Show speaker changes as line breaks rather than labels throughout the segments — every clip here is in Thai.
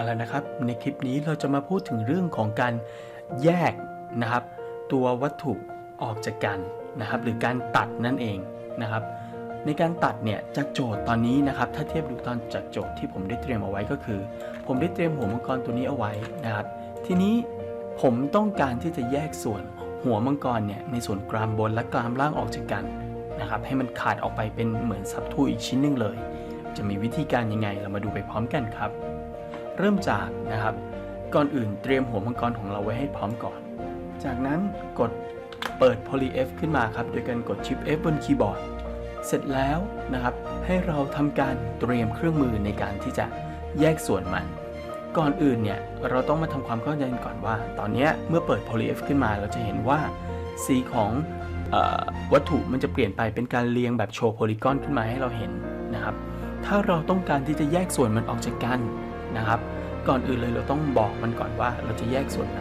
เอาละนะครับ ในคลิปนี้เราจะมาพูดถึงเรื่องของการแยกนะครับ ตัววัตถุออกจากกันนะครับ หรือการตัดนั่นเองนะครับ ในการตัดเนี่ยจากโจทย์ตอนนี้นะครับ ถ้าเทียบดูตอนจากโจทย์ที่ผมได้เตรียมเอาไว้ก็คือ ผมได้เตรียมหัวมังกรตัวนี้เอาไว้นะครับ ทีนี้ผมต้องการที่จะแยกส่วนหัวมังกรเนี่ยในส่วนกรามบนและกรามล่างออกจากกันนะครับให้มันขาดออกไปเป็นเหมือนสับทูอีกชิ้นหนึ่งเลย จะมีวิธีการยังไงเรามาดูไปพร้อมกันครับ เริ่มจากนะครับ ก่อนอื่นเตรียมหัวมังกรของเราไว้ให้พร้อมก่อน จากนั้นกดเปิด Poly F ขึ้นมาครับ โดยการกดชิป F บนคีย์บอร์ด เสร็จแล้วนะครับ ให้เราทำการเตรียมเครื่องมือในการที่จะแยกส่วนมัน ก่อนอื่นเนี่ย เราต้องมาทำความเข้าใจกันก่อนว่า ตอนนี้เมื่อเปิด Poly F ขึ้นมาเราจะเห็นว่าสีของออวัตถุมันจะเปลี่ยนไปเป็นการเรียงแบบโชว์โพลีกอนขึ้นมาให้เราเห็นนะครับ ถ้าเราต้องการที่จะแยกส่วนมันออกจากกัน นะครับ ก่อนอื่นเลยเราต้องบอกมันก่อนว่าเราจะแยกส่วนไหน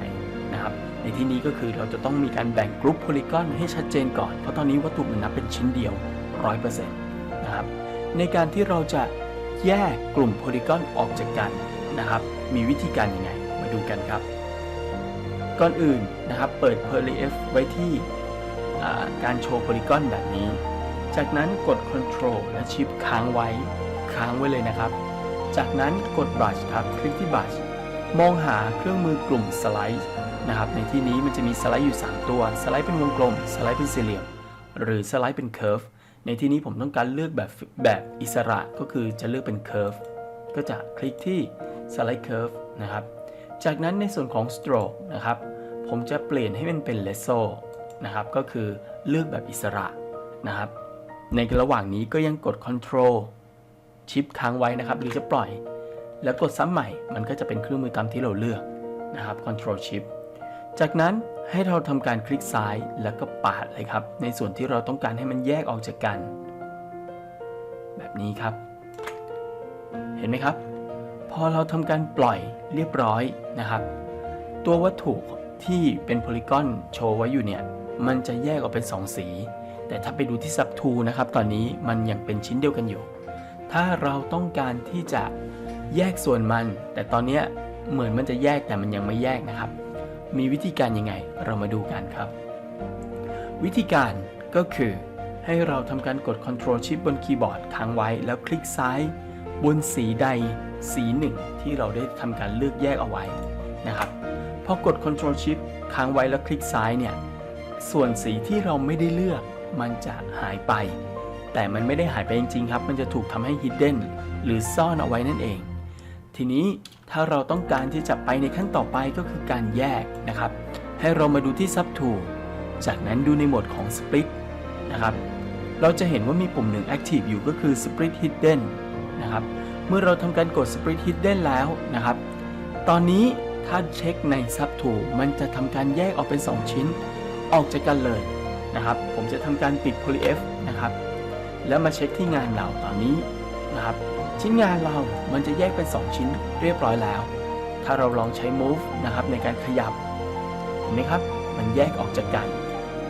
นะครับ ในที่นี้ก็คือเราจะต้องมีการแบ่งกรุ๊ปโพลีกอนให้ชัดเจนก่อน เพราะตอนนี้วัตถุมันนับเป็นชิ้นเดียว 100%นะครับ ในการที่เราจะแยกกลุ่มโพลีกอนออกจากกันนะครับ มีวิธีการยังไง มาดูกันครับ ก่อนอื่นนะครับเปิด p e r l y f ไว้ที่การโชว์โพลีกอนแบบนี้ จากนั้นกด Ctrl และชิปค้างไว้ ค้างไว้เลยนะครับ จากนั้นกด Brush ครับ คลิกที่ Brush มองหาเครื่องมือกลุ่มสไลด์นะครับ ในที่นี้มันจะมีสไลด์อยู่ 3 ตัว สไลด์เป็นวงกลม สไลด์เป็นสี่เหลี่ยม หรือสไลด์เป็นเคอร์ฟ ในที่นี้ผมต้องการเลือกแบบแบบอิสระ ก็คือจะเลือกเป็นเคอร์ฟ ก็จะคลิกที่สไลด์เคอร์ฟนะครับ จากนั้นในส่วนของ stroke นะครับ ผมจะเปลี่ยนให้มันเป็น lasso นะครับ ก็คือเลือกแบบอิสระนะครับ ในระหว่างนี้ก็ยังกด control ชิปค้างไว้นะครับ หรือจะปล่อย แล้วกดซ้ำใหม่ มันก็จะเป็นเครื่องมือตามที่เราเลือกนะครับ control shift จากนั้นให้เราทำการคลิกซ้ายแล้วก็ปาดเลยครับ ในส่วนที่เราต้องการให้มันแยกออกจากกัน แบบนี้ครับ เห็นไหมครับ พอเราทำการปล่อยเรียบร้อยนะครับ ตัววัตถุที่เป็นโพลีกอนโชว์ไว้อยู่เนี่ย มันจะแยกออกเป็น 2 สี แต่ถ้าไปดูที่ซับทูนะครับ ตอนนี้มันยังเป็นชิ้นเดียวกันอยู่ ถ้าเราต้องการที่จะแยกส่วนมัน แต่ตอนนี้เหมือนมันจะแยกแต่มันยังไม่แยกนะครับ มีวิธีการยังไงเรามาดูกันครับ วิธีการก็คือให้เราทำการกด Ctrl Shift บนคีย์บอร์ดค้างไว้แล้วคลิกซ้ายบนสีใดสีหนึ่งที่เราได้ทำการเลือกแยกเอาไว้นะครับพอกด Ctrl Shift ค้างไว้แล้วคลิกซ้ายเนี่ยส่วนสีที่เราไม่ได้เลือกมันจะหายไป แต่มันไม่ได้หายไปจริงๆครับ มันจะถูกทำให้ hidden หรือซ่อนเอาไว้นั่นเอง ทีนี้ถ้าเราต้องการที่จะไปในขั้นต่อไปก็คือการแยกนะครับ ให้เรามาดูที่ Sub Tool จากนั้นดูในโหมดของ Split นะครับ เราจะเห็นว่ามีปุ่มหนึ่ง Active อยู่ก็คือ Split Hidden นะครับ เมื่อเราทำการกด Split Hidden แล้วนะครับ ตอนนี้ถ้าเช็คใน Sub Tool มันจะทำการแยกออกเป็น 2 ชิ้น ออกจากกันเลยนะครับ ผมจะทำการปิด Poly F นะครับ แล้วมาเช็คที่งานเราตอนนี้นะครับ ชิ้นงานเรามันจะแยกเป็น 2 ชิ้นเรียบร้อยแล้ว ถ้าเราลองใช้ move นะครับในการขยับเห็นไหมครับ มันแยกออกจากกัน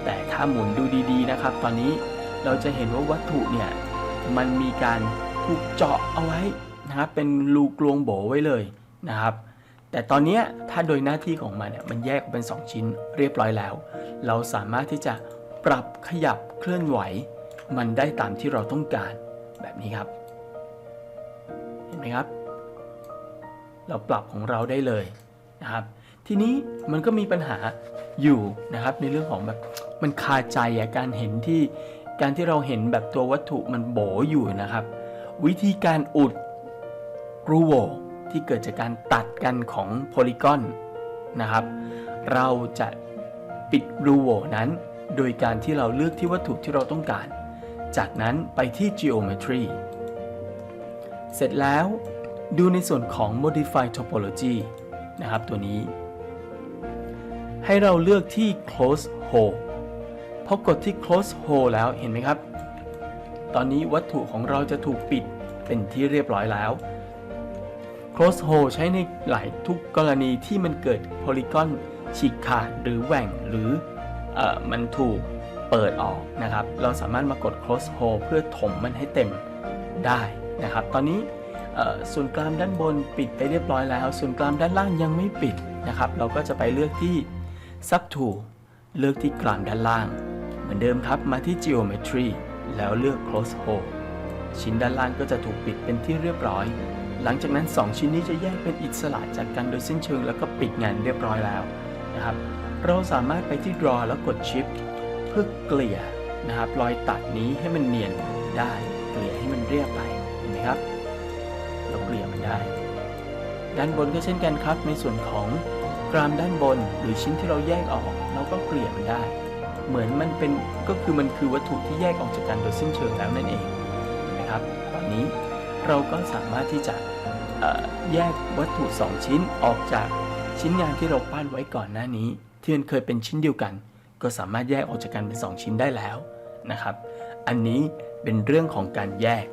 แต่ถ้าหมุนดูดี ๆ นะครับ ตอนนี้เราจะเห็นว่าวัตถุเนี่ยมันมีการถูกเจาะเอาไว้นะครับเป็นรูกลวงโบไว้เลยนะครับ แต่ตอนนี้ถ้าโดยหน้าที่ของมันเนี่ยมันแยกออกเป็น 2 ชิ้นเรียบร้อยแล้ว เราสามารถที่จะปรับขยับเคลื่อนไหว มันได้ตามที่เราต้องการแบบนี้ครับ เห็นไหมครับ เราปรับของเราได้เลยนะครับ ทีนี้มันก็มีปัญหาอยู่นะครับ ในเรื่องของแบบมันคาใจอะการเห็นที่การที่เราเห็นแบบตัววัตถุมันโบอยู่นะครับ วิธีการอุดรูโวที่เกิดจากการตัดกันของโพลีกอนนะครับ เราจะปิดรูโวนั้น โดยการที่เราเลือกที่วัตถุที่เราต้องการ จากนั้นไปที่ geometry เสร็จแล้วดูในส่วนของ modify topology นะครับตัวนี้ ให้เราเลือกที่ close hole พอกดที่ close hole แล้วเห็นไหมครับ ตอนนี้วัตถุของเราจะถูกปิดเป็นที่เรียบร้อยแล้ว close hole ใช้ในหลายทุกกรณีที่มันเกิดโพลีกอนฉีกขาดหรือแหว่งหรือเออมันถูก เปิดออกนะครับ เราสามารถมากด close hole เพื่อถมมันให้เต็มได้นะครับ ตอนนี้ส่วนกรามด้านบนปิดไปเรียบร้อยแล้ว ส่วนกรามด้านล่างยังไม่ปิดนะครับ เราก็จะไปเลือกที่ sub tool เลือกที่กรามด้านล่าง เหมือนเดิมครับ มาที่ geometry แล้วเลือก close hole ชิ้นด้านล่างก็จะถูกปิดเป็นที่เรียบร้อย หลังจากนั้น 2 ชิ้นนี้จะแยกเป็นอิสระจากกันโดยสิ้นเชิง แล้วก็ปิดงานเรียบร้อยแล้วนะครับ เราสามารถไปที่ draw แล้วกด shift เพื่อเกลี่ยนะครับรอยตัดนี้ให้มันเนียนได้เกลี่ยให้มันเรียบไปเห็นไหมครับ เราเกลี่ยมันได้ ด้านบนก็เช่นกันครับ ในส่วนของกรามด้านบนหรือชิ้นที่เราแยกออก เราก็เกลี่ยมันได้ เหมือนมันเป็นก็คือมันคือวัตถุที่แยกออกจากกันโดยสิ้นเชิงแล้วนั่นเองเห็นไหมครับตอนนี้เราก็สามารถที่จะแยกวัตถุ 2 ชิ้นออกจากชิ้นงานที่เราปั้นไว้ก่อนหน้านี้ ที่มันเคยเป็นชิ้นเดียวกัน ก็สามารถแยกออกจากกันเป็น 2 ชิ้นได้แล้วนะครับ อันนี้เป็นเรื่องของการแยก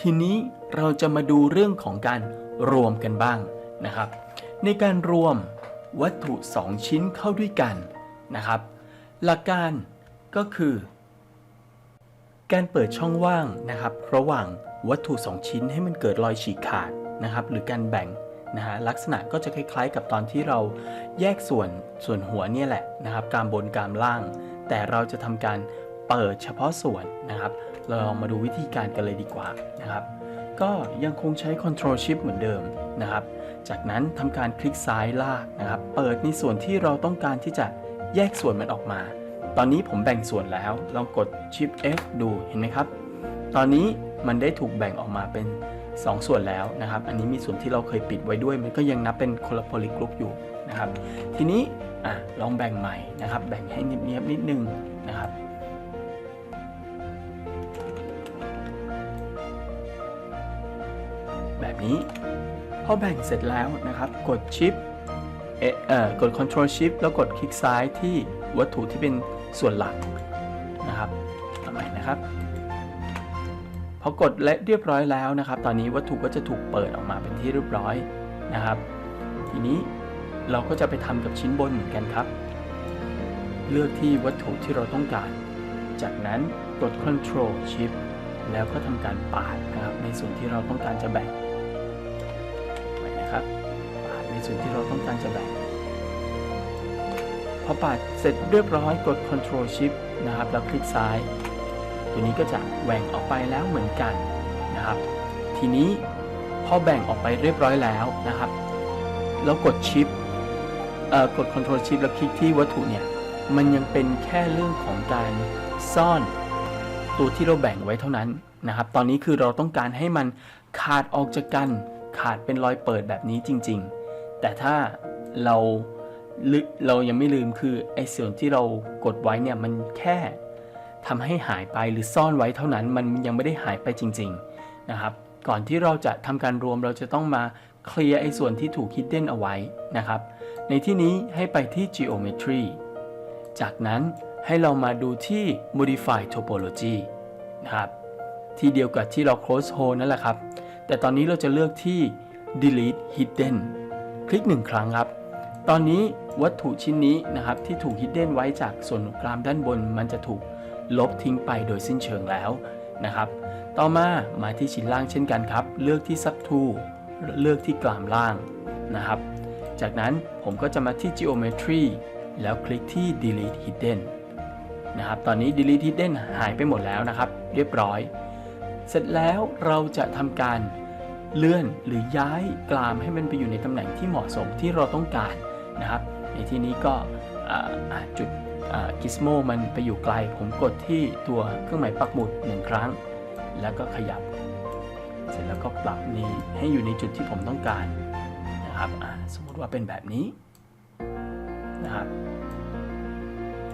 ทีนี้เราจะมาดูเรื่องของการรวมกันบ้างนะครับ ในการรวมวัตถุ 2 ชิ้นเข้าด้วยกันนะครับ หลักการก็คือ การเปิดช่องว่างนะครับ ระหว่างวัตถุ 2 ชิ้นให้มันเกิดรอยฉีกขาดนะครับ หรือการแบ่ง นะฮะลักษณะก็จะคล้ายๆ กับตอนที่เราแยกส่วนส่วนหัวเนี่ยแหละนะครับกามบนกามล่าง แต่เราจะทำการเปิดเฉพาะส่วนนะครับ เราลองมาดูวิธีการกันเลยดีกว่านะครับ ก็ยังคงใช้ Control Shift เหมือนเดิมนะครับ จากนั้นทำการคลิกซ้ายลากนะครับ เปิดในส่วนที่เราต้องการที่จะแยกส่วนมันออกมา ตอนนี้ผมแบ่งส่วนแล้วลองกด Shift F ดูเห็นไหมครับ ตอนนี้มันได้ถูกแบ่งออกมาเป็น 2ส่วนแล้วนะครับ อันนี้มีส่วนที่เราเคยปิดไว้ด้วย มันก็ยังนับเป็นคนละโพลีกรุ๊ปอยู่นะครับ ทีนี้อลองแบ่งใหม่นะครับ แบ่งให้เนียบๆนิดนึงนะครับแบบนี้พอแบ่งเสร็จแล้วนะครับ กดชิปเอ่เอ่อกด Ctrl Shift แล้วกดคลิกซ้ายที่วัตถุที่เป็นส่วนหลักนะครับทำไมนะครับ พอกดและเรียบร้อยแล้วนะครับ ตอนนี้วัตถุก็จะถูกเปิดออกมาเป็นที่เรียบร้อยนะครับ ทีนี้เราก็จะไปทำกับชิ้นบนเหมือนกันครับ เลือกที่วัตถุที่เราต้องการ จากนั้นกด Ctrl Shift แล้วก็ทำการปาดนะครับ ในส่วนที่เราต้องการจะแบ่งไว้นะครับ ปาดในส่วนที่เราต้องการจะแบ่งพอปาดเสร็จเรียบร้อยกด Ctrl Shift นะครับ แล้วคลิกซ้าย ตัวนี้ก็จะแหว่งออกไปแล้วเหมือนกันนะครับ ทีนี้พอแบ่งออกไปเรียบร้อยแล้วนะครับ แล้วกด Shift เอ่อกด Ctrl Shift แล้วคลิกที่วัตถุเนี่ย มันยังเป็นแค่เรื่องของการซ่อนตัวที่เราแบ่งไว้เท่านั้นนะครับ ตอนนี้คือเราต้องการให้มันขาดออกจากกัน ขาดเป็นรอยเปิดแบบนี้จริง ๆ แต่ถ้าเราเรายังไม่ลืมคือไอ้ส่วนที่เรากดไว้เนี่ยมันแค่ ทำให้หายไปหรือซ่อนไว้เท่านั้นมันยังไม่ได้หายไปจริง ๆนะครับ ก่อนที่เราจะทำการรวมเราจะต้องมาเคลียร์ไอ้ส่วนที่ถูก hidden เอาไว้นะครับ ในที่นี้ให้ไปที่ geometry จากนั้นให้เรามาดูที่ modify topology นะครับ ที่เดียวกับที่เรา close hole นั่นแหละครับ แต่ตอนนี้เราจะเลือกที่ delete hidden คลิกหนึ่งครั้งครับ ตอนนี้วัตถุชิ้นนี้นะครับที่ถูก hidden ไว้จากส่วนกรามด้านบนมันจะถูก ลบทิ้งไปโดยสิ้นเชิงแล้วนะครับ ต่อมามาที่ชิ้นล่างเช่นกันครับ เลือกที่ sub tool เลือกที่กรามล่างนะครับ จากนั้นผมก็จะมาที่ geometry แล้วคลิกที่ delete hidden นะครับ ตอนนี้ delete hidden หายไปหมดแล้วนะครับ เรียบร้อย เสร็จแล้วเราจะทำการเลื่อนหรือย้ายกรามให้มันไปอยู่ในตำแหน่งที่เหมาะสมที่เราต้องการนะครับ ในที่นี้ก็จุด กิสโมมันไปอยู่ไกล ผมกดที่ตัวเครื่องหมายปักหมุดหนึ่งครั้ง แล้วก็ขยับ เสร็จแล้วก็ปรับนี้ให้อยู่ในจุดที่ผมต้องการนะครับสมมติว่าเป็นแบบนี้นะครับ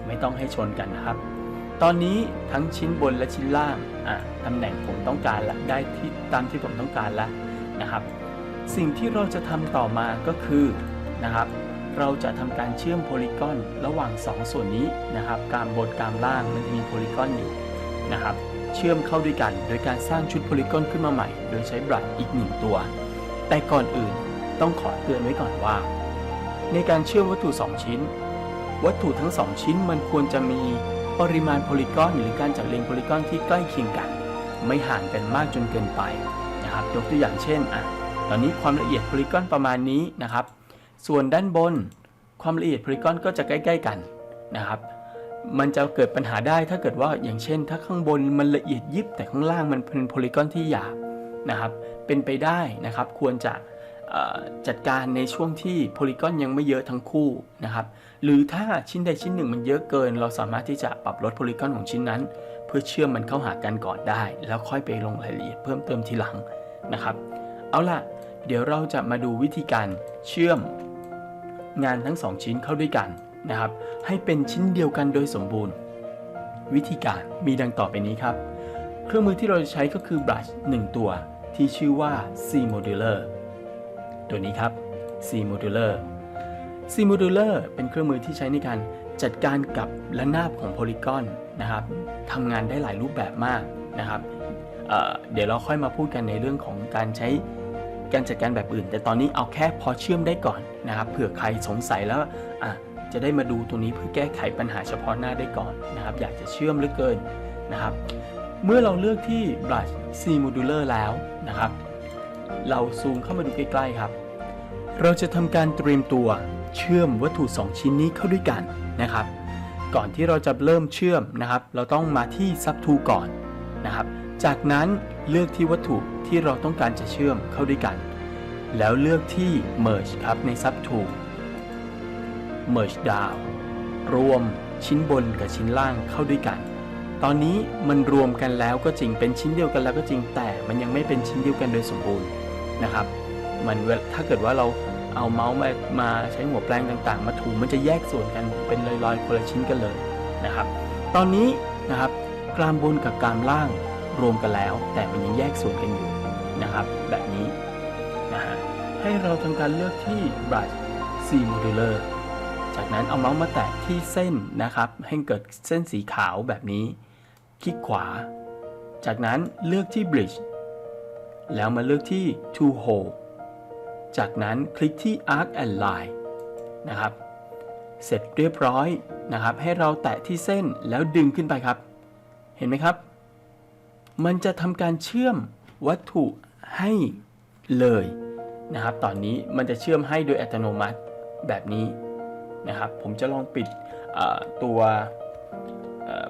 ไม่ต้องให้ชนกันนะครับ ตอนนี้ทั้งชิ้นบนและชิ้นล่างตำแหน่งผมต้องการละได้ที่ตามที่ผมต้องการแล้วนะครับ สิ่งที่เราจะทำต่อมาก็คือนะครับ เราจะทำการเชื่อมโพลีกอนระหว่าง 2 ส่วนนี้นะครับกามบนกามล่างมันจะมีโพลีกอนอยู่นะครับเชื่อมเข้าด้วยกัน โดยการสร้างชุดโพลีกอนขึ้นมาใหม่ โดยใช้บลัดอีกหนึ่งตัว แต่ก่อนอื่นต้องขอเตือนไว้ก่อนว่า ในการเชื่อมวัตถุ 2 ชิ้น วัตถุทั้ง 2 ชิ้นมันควรจะมีปริมาณโพลีกอนหรือการจัดเรียงโพลีกอนที่ใกล้เคียงกัน ไม่ห่างกันมากจนเกินไปนะนะครับยกตัวอย่างเช่นอะตอนนี้ความละเอียดโพลีกอนประมาณนี้นะครับ ส่วนด้านบนความละเอียดโพลีกอนก็จะใกล้ ๆ กันนะครับ มันจะเกิดปัญหาได้ถ้าเกิดว่าอย่างเช่น ถ้าข้างบนมันละเอียดยิบแต่ข้างล่างมันเป็นโพลีกอนที่หยาบนะครับ เป็นไปได้นะครับ ควรจะจัดการในช่วงที่โพลีกอนยังไม่เยอะทั้งคู่นะครับ หรือถ้าชิ้นใดชิ้นหนึ่งมันเยอะเกิน เราสามารถที่จะปรับลดโพลีกอนของชิ้นนั้น เพื่อเชื่อมมันเข้าหากันก่อนได้ แล้วค่อยไปลงรายละเอียดเพิ่มเติมทีหลังนะครับ เอาล่ะ เดี๋ยวเราจะมาดูวิธีการเชื่อม งานทั้งสองชิ้นเข้าด้วยกันนะครับ ให้เป็นชิ้นเดียวกันโดยสมบูรณ์ วิธีการมีดังต่อไปนี้ครับ เครื่องมือที่เราจะใช้ก็คือบลัช1ตัว ที่ชื่อว่า C Modular ตัวนี้ครับ C Modular C Modular เป็นเครื่องมือที่ใช้ในการจัดการกับระนาบของโพลีกอนนะครับทำงานได้หลายรูปแบบมากนะครับเเดี๋ยวเราค่อยมาพูดกันในเรื่องของการใช้ การจัดการแบบอื่น แต่ตอนนี้เอาแค่พอเชื่อมได้ก่อนนะครับเผื่อใครสงสัยแล้วอะจะได้มาดูตรงนี้เพื่อแก้ไขปัญหาเฉพาะหน้าได้ก่อนนะครับอยากจะเชื่อมหลือเกินนะครับเมื่อเราเลือกที่ brush C modular แล้วนะครับ เราซูมเข้ามาดูใกล้ๆครับ เราจะทำการเตรียมตัวเชื่อมวัตถุ 2 ชิ้นนี้เข้าด้วยกันนะครับ ก่อนที่เราจะเริ่มเชื่อมนะครับ เราต้องมาที่ sub tool ก่อนนะครับ จากนั้น เลือกที่วัตถุที่เราต้องการจะเชื่อมเข้าด้วยกัน แล้วเลือกที่ merge ครับใน sub tool merge down รวมชิ้นบนกับชิ้นล่างเข้าด้วยกัน ตอนนี้มันรวมกันแล้วก็จริงเป็นชิ้นเดียวกันแล้วก็จริงแต่มันยังไม่เป็นชิ้นเดียวกันโดยสมบูรณ์นะครับ มันถ้าเกิดว่าเราเอาเมาส์มามาใช้หัวแปลงต่างๆ มาถูมันจะแยกส่วนกันเป็นลอยๆคนละชิ้นกันเลยนะครับ ตอนนี้นะครับกรามบนกับกรามล่าง รวมกันแล้ว แต่มันยังแยกส่วนกันอยู่นะครับ แบบนี้นะฮะให้เราทำการเลือกที่ brush C modular จากนั้นเอาเมาส์มาแตะที่เส้นนะครับ ให้เกิดเส้นสีขาวแบบนี้ คลิกขวา จากนั้นเลือกที่ bridge แล้วมาเลือกที่ to hole จากนั้นคลิกที่ arc and line นะครับ เสร็จเรียบร้อยนะครับ ให้เราแตะที่เส้นแล้วดึงขึ้นไปครับ เห็นไหมครับ มันจะทำการเชื่อมวัตถุให้เลยนะครับ ตอนนี้มันจะเชื่อมให้โดยอัตโนมัติแบบนี้นะครับ ผมจะลองปิดตัว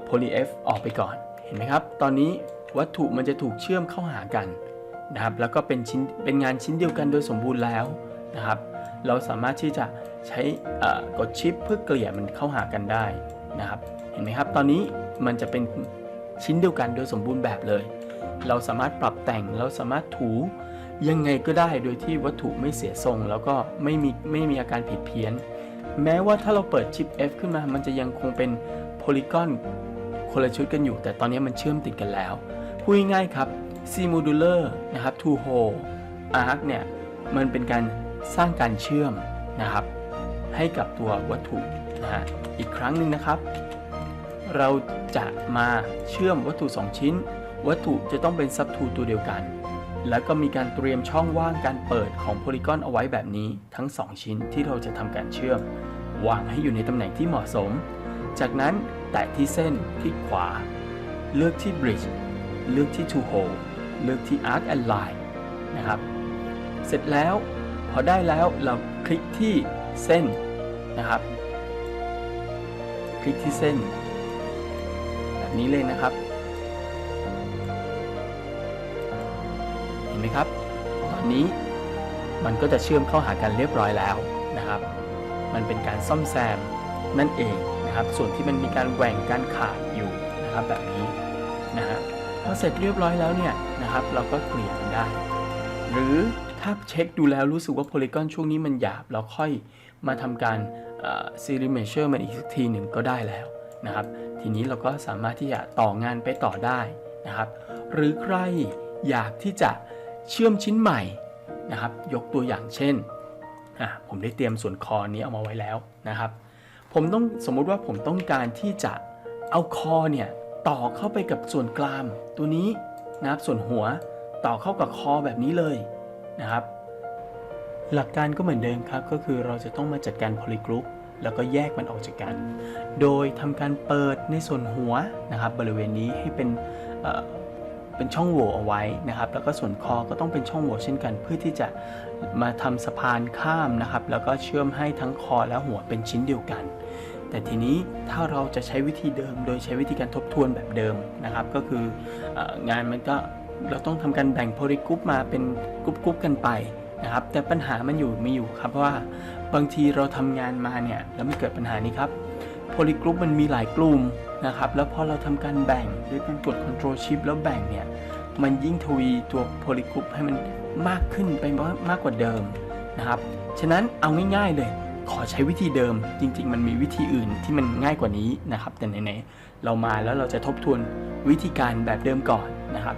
โพลีเอฟออกไปก่อน เห็นไหมครับ ตอนนี้วัตถุมันจะถูกเชื่อมเข้าหากันนะครับ แล้วก็เป็นชิ้นเป็นงานชิ้นเดียวกันโดยสมบูรณ์แล้วนะครับ เราสามารถที่จะใช้กดชิปเพื่อเกลี่ยมันเข้าหากันได้นะครับ เห็นไหมครับ ตอนนี้มันจะเป็น ชิ้นเดียวกันโดยสมบูรณ์แบบเลย เราสามารถปรับแต่งเราสามารถถูยังไงก็ได้โดยที่วัตถุไม่เสียทรง แล้วก็ไม่มีไม่มีอาการผิดเพี้ยน แม้ว่าถ้าเราเปิดชิป F ขึ้นมา มันจะยังคงเป็นโพลีกอนคนละชุดกันอยู่ แต่ตอนนี้มันเชื่อมติดกันแล้ว พูดง่ายๆครับ C modular นะครับ two hole arc เนี่ยมันเป็นการสร้างการเชื่อมนะครับ ให้กับตัววัตถุนะฮะอีกครั้งหนึ่งนะครับ เราจะมาเชื่อมวัตถุ 2 ชิ้น วัตถุจะต้องเป็นซับทูตัวเดียวกัน แล้วก็มีการเตรียมช่องว่างการเปิดของโพลีกอนเอาไว้แบบนี้ทั้ง 2 ชิ้นที่เราจะทำการเชื่อม วางให้อยู่ในตำแหน่งที่เหมาะสม จากนั้นแตะที่เส้นคลิกขวา เลือกที่ bridge เลือกที่ to hole เลือกที่ arc and line นะครับ เสร็จแล้วพอได้แล้วเราคลิกที่เส้นนะครับ คลิกที่เส้น นี้เลยนะครับ เห็นไหมครับ ตอนนี้มันก็จะเชื่อมเข้าหากันเรียบร้อยแล้วนะครับ มันเป็นการซ่อมแซมนั่นเองนะครับ ส่วนที่มันมีการแหว่งการขาดอยู่นะครับแบบนี้นะฮะพอเสร็จเรียบร้อยแล้วเนี่ยนะครับ เราก็เกลี่ยมันได้ หรือถ้าเช็คดูแล้วรู้สึกว่าโพลีกอนช่วงนี้มันหยาบเราค่อยมาทำการซีรีเมเชอร์มันอีกสักทีหนึ่งก็ได้แล้ว นะครับ ทีนี้เราก็สามารถที่จะต่องานไปต่อได้นะครับ หรือใครอยากที่จะเชื่อมชิ้นใหม่นะครับ ยกตัวอย่างเช่น ผมได้เตรียมส่วนคอนี้เอามาไว้แล้วนะครับ ผมต้องสมมุติว่าผมต้องการที่จะเอาคอเนี่ยต่อเข้าไปกับส่วนกรามตัวนี้นะครับส่วนหัวต่อเข้ากับคอแบบนี้เลยนะครับ หลักการก็เหมือนเดิมครับก็คือเราจะต้องมาจัดการ polygroup แล้วก็แยกมันออกจากกัน โดยทำการเปิดในส่วนหัวนะครับ บริเวณนี้ให้เป็นเป็นช่องโหว่เอาไว้นะครับ แล้วก็ส่วนคอก็ต้องเป็นช่องโหว่เช่นกัน เพื่อที่จะมาทำสะพานข้ามนะครับ แล้วก็เชื่อมให้ทั้งคอและหัวเป็นชิ้นเดียวกัน แต่ทีนี้ถ้าเราจะใช้วิธีเดิม โดยใช้วิธีการทบทวนแบบเดิมนะครับ ก็คืองานมันก็เราต้องทำการแบ่งโพลีกรุ๊ปมาเป็นกรุ๊ปๆกันไป นะครับ แต่ปัญหามันอยู่มีอยู่ครับว่าบางทีเราทำงานมาเนี่ยแล้วมันเกิดปัญหานี้ครับโพลีกรุ๊ปมันมีหลายกลุ่มนะครับ แล้วพอเราทำการแบ่งด้วยการกด Ctrl Shift แล้วแบ่งเนี่ยมันยิ่งทวีตัวโพลีกรุ๊ปให้มันมากขึ้นไปมากมากกว่าเดิมนะครับ ฉะนั้นเอาง่ายๆเลย ขอใช้วิธีเดิม จริง ๆ มันมีวิธีอื่นที่มันง่ายกว่านี้นะครับ แต่ไหนๆเรามาแล้วเราจะทบทวนวิธีการแบบเดิมก่อนนะครับ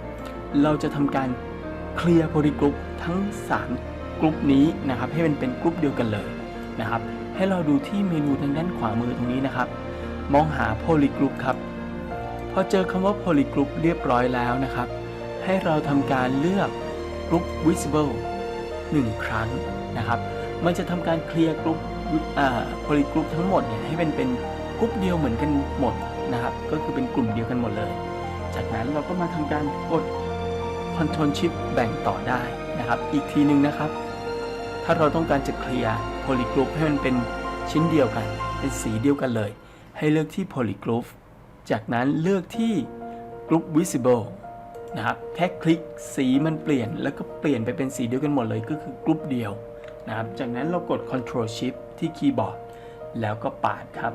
เราจะทำการเคลียร์โพลีกรุ๊ปทั้ง 3 กรุ๊ปนี้นะครับให้มันเป็นกรุ๊ปเดียวกันเลยนะครับ ให้เราดูที่เมนูทางด้านขวามือตรงนี้นะครับ มองหา Polygroup ครับพอเจอคำว่า Polygroup เรียบร้อยแล้วนะครับ ให้เราทำการเลือก Group Visible 1 ครั้งนะครับ มันจะทำการเคลียร์กรุ๊ปอ่า Polygroup ทั้งหมดเนี่ยให้เป็นเป็นกรุ๊ปเดียวเหมือนกันหมดนะครับ ก็คือเป็นกลุ่มเดียวกันหมดเลย จากนั้นเราก็มาทำการกด Ctrl Shift แบ่งต่อได้นะครับ อีกทีหนึ่งนะครับ ถ้าเราต้องการจะเคลียร์ Polygroup ให้มันเป็นชิ้นเดียวกัน เป็นสีเดียวกันเลย ให้เลือกที่ Polygroup จากนั้นเลือกที่ Group Visible นะครับแค่คลิกสีมันเปลี่ยนแล้วก็เปลี่ยนไปเป็นสีเดียวกันหมดเลยก็คือกรุ๊ปเดียวนะครับจากนั้นเรากด Ctrl Shift ที่คีย์บอร์ดแล้วก็ปาดครับ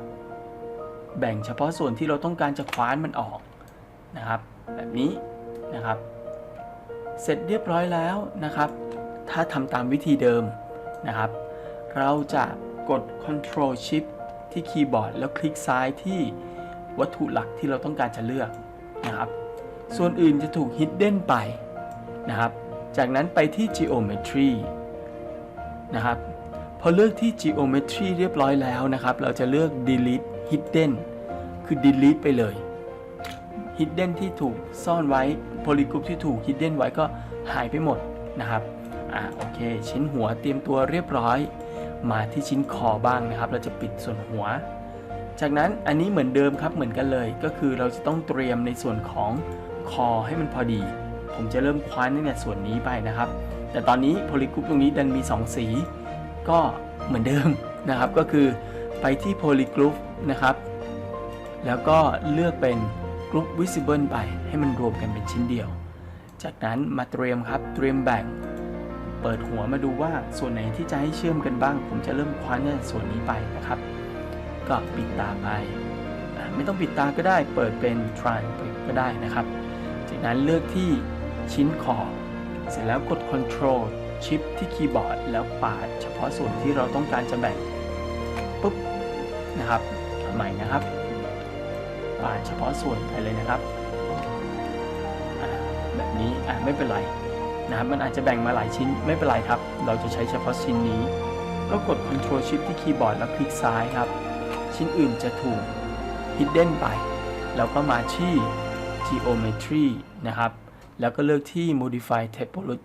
แบ่งเฉพาะส่วนที่เราต้องการจะคว้านมันออกนะครับ แบบนี้นะครับ เสร็จเรียบร้อยแล้วนะครับ ถ้าทำตามวิธีเดิม นะครับ เราจะกด Ctrl Shift ที่คีย์บอร์ด แล้วคลิกซ้ายที่วัตถุหลักที่เราต้องการจะเลือกนะครับ ส่วนอื่นจะถูก hidden ไปนะครับ จากนั้นไปที่ geometry นะครับ พอเลือกที่ geometry เรียบร้อยแล้วนะครับ เราจะเลือก delete hidden คือ delete ไปเลย hidden ที่ถูกซ่อนไว้ polygroup ที่ถูก hidden ไว้ก็หายไปหมดนะครับ อ่าโอเค ชิ้นหัวเตรียมตัวเรียบร้อย มาที่ชิ้นคอบ้างนะครับ เราจะปิดส่วนหัว จากนั้นอันนี้เหมือนเดิมครับเหมือนกันเลย ก็คือเราจะต้องเตรียมในส่วนของคอให้มันพอดี ผมจะเริ่มคว้านตั้งแต่ส่วนนี้ไปนะครับ แต่ตอนนี้โพลีกรุ๊ปตรงนี้ดันมี 2 สี ก็เหมือนเดิมนะครับ ก็คือไปที่โพลีกรุ๊ปนะครับ แล้วก็เลือกเป็นกรุ๊ป visible ไปให้มันรวมกันเป็นชิ้นเดียว จากนั้นมาเตรียมครับเตรียมแบ่ง เปิดหัวมาดูว่าส่วนไหนที่จะให้เชื่อมกันบ้าง ผมจะเริ่มคว้านส่วนนี้ไปนะครับ ก็ปิดตาไป ไม่ต้องปิดตาก็ได้ เปิดเป็น try ก็ได้นะครับ จากนั้นเลือกที่ชิ้นคอเสร็จแล้วกด Control Shift ที่คีย์บอร์ด แล้วปาดเฉพาะส่วนที่เราต้องการจะแบ่งปุ๊บนะครับใหม่นะครับปาดเฉพาะส่วนไปเลยนะครับ แบบนี้อะไม่เป็นไร นะครับมันอาจจะแบ่งมาหลายชิ้นไม่เป็นไรครับ เราจะใช้เฉพาะชิ้นนี้ก็กด Ctrl Shift ที่คีย์บอร์ดแล้วคลิกซ้ายครับ ชิ้นอื่นจะถูก hidden ไป แล้วก็มาที่ geometry นะครับ แล้วก็เลือกที่ modify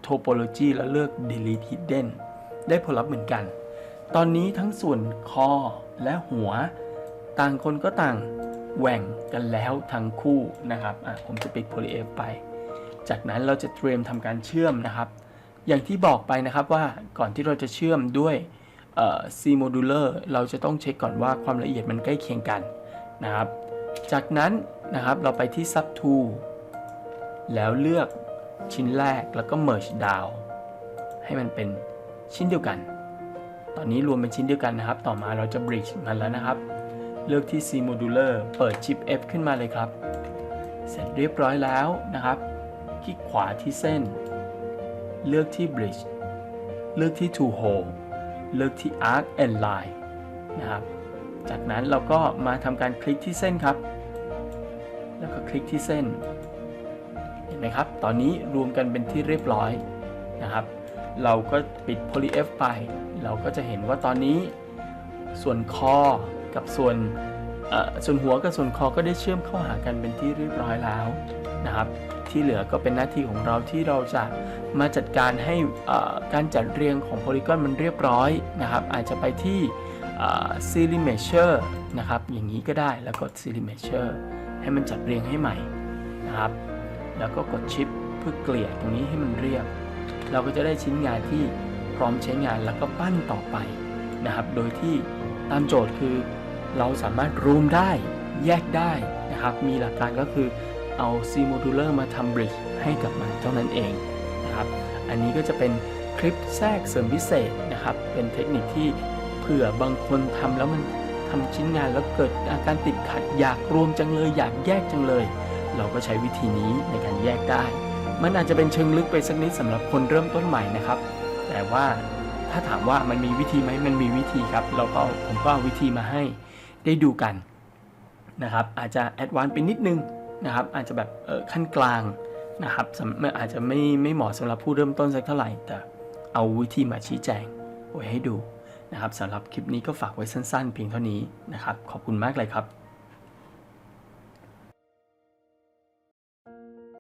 topology แล้วเลือก delete hidden ได้ผลลัพธ์เหมือนกัน ตอนนี้ทั้งส่วนคอและหัว ต่างคนก็ต่างแหว่งกันแล้วทั้งคู่นะครับอะผมจะปิด poly F ไป จากนั้นเราจะเตรียมทำการเชื่อมนะครับ อย่างที่บอกไปนะครับว่าก่อนที่เราจะเชื่อมด้วย C modular เราจะต้องเช็คก่อนว่าความละเอียดมันใกล้เคียงกันนะครับ จากนั้นนะครับเราไปที่ sub tool แล้วเลือกชิ้นแรกแล้วก็ merge down ให้มันเป็นชิ้นเดียวกัน ตอนนี้รวมเป็นชิ้นเดียวกันนะครับ ต่อมาเราจะ bridge มันแล้วนะครับ เลือกที่ C modular เปิด chip F ขึ้นมาเลยครับ เสร็จเรียบร้อยแล้วนะครับ ลิกขวาที่เส้น เลือกที่ bridge เลือกที่ to hole เลือกที่ arc and line นะครับ จากนั้นเราก็มาทำการคลิกที่เส้นครับ แล้วก็คลิกที่เส้น เห็นไหมครับ ตอนนี้รวมกันเป็นที่เรียบร้อยนะครับ เราก็ปิด poly F ไป เราก็จะเห็นว่าตอนนี้ส่วนคอกับส่วนส่วนหัวกับส่วนคอก็ได้เชื่อมเข้าหากันเป็นที่เรียบร้อยแล้วนะครับ ที่เหลือก็เป็นหน้าที่ของเราที่เราจะมาจัดการให้การจัดเรียงของโพลีกอนมันเรียบร้อยนะครับ อาจจะไปที่ s e r i measure นะครับ อย่างนี้ก็ได้แล้วกด s e r i measure ให้มันจัดเรียงให้ใหม่นะครับ แล้วก็กดชิปเพื่อเกลี่ยตรงนี้ให้มันเรียบ เราก็จะได้ชิ้นงานที่พร้อมใช้งานแล้วก็ปั้นต่อไปนะครับ โดยที่ตามโจทย์คือ เราสามารถรวมได้แยกได้นะครับ มีหลักการก็คือ เอา C modular มาทำ bridge ให้กับมันเท่านั้นเองนะครับอันนี้ก็จะเป็นคลิปแทรกเสริมพิเศษนะครับ เป็นเทคนิคที่เผื่อบางคนทำแล้วมันทำชิ้นงานแล้วเกิดอาการติดขัดอยากรวมจังเลยอยากแยกจังเลย เราก็ใช้วิธีนี้ในการแยกได้ มันอาจจะเป็นเชิงลึกไปสักนิดสำหรับคนเริ่มต้นใหม่นะครับ แต่ว่าถ้าถามว่ามันมีวิธีไหมมันมีวิธีครับ เราก็เอาผมก็เอาวิธีมาให้ได้ดูกันนะครับ อาจจะแอดวานซ์ไปนิดนึง นะครับอาจจะแบบเออขั้นกลางนะครับสำมันอาจจะไม่ไม่เหมาะสำหรับผู้เริ่มต้นสักเท่าไหร่ แต่เอาวิธีมาชี้แจงไว้ให้ดูนะครับสำหรับคลิปนี้ก็ฝากไว้สั้นๆ เพียงเท่านี้นะครับ ขอบคุณมากเลยครับ